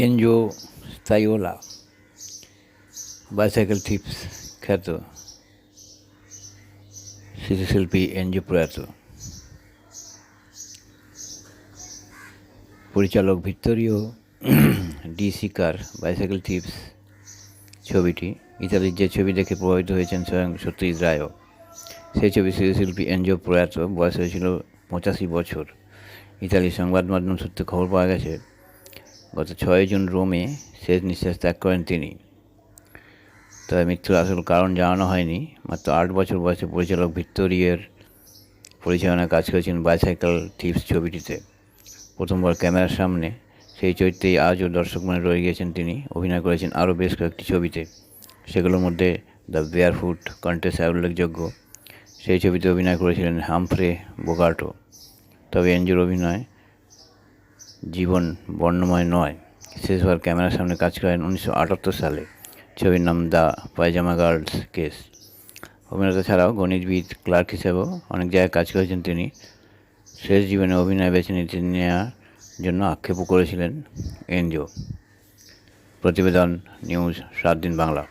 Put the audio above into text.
Enzo স্তাইওলা bicycle tips খ্যাত শিশুশিল্পী Enzo প্রয়াত পরিচালক ভিত্তরীয় ডি সিকার বাইসাইকেল টিপস ছবিটি ইতালির যে ছবি দেখে প্রভাবিত হয়েছেন স্বয়ং সত্যজিৎ রায়ও সেই ছবি শিশুশিল্পী এনজো প্রয়াত বয়স হয়েছিল পঁচাশি বছর। ইতালির সংবাদ মাধ্যম সূত্রে খবর পাওয়া গেছে গত ছয় জুন রোমে শেষ নিঃশ্বাস ত্যাগ করেন তিনি। তবে মৃত্যুর আসল কারণ জানানো হয়নি, মাত্র আট বছর বয়সে পরিচালক ভিক্টোরিয়ার পরিচালনায় কাজ করেছেন বাইসাইকেল টিপস ছবিটিতে। প্রথমবার ক্যামেরার সামনে সেই চরিত্রেই আজও দর্শক মনে রয়ে গিয়েছেন তিনি। অভিনয় করেছেন আরও বেশ কয়েকটি ছবিতে। সেগুলোর মধ্যে দ্য বেয়ার ফুট কন্টেস্ট উল্লেখযোগ্য। সেই ছবিতে অভিনয় করেছিলেন হামফ্রে বোগার্টো। তবে এনজোর অভিনয় জীবন বর্ণময় নয়। শেষবার ক্যামেরার সামনে কাজ করেন উনিশশো আটাত্তর সালে। ছবির নাম দ্য পায়জামা গার্লস কেস। অভিনেতা ছাড়াও গণিতবিদ, ক্লার্ক হিসেবেও অনেক জায়গায় কাজ করেছেন তিনি। শেষ জীবনে অভিনয় বেছে নিতে নেওয়ার জন্য আক্ষেপও করেছিলেন এনজিও। প্রতিবেদন নিউজ সাত দিন বাংলা।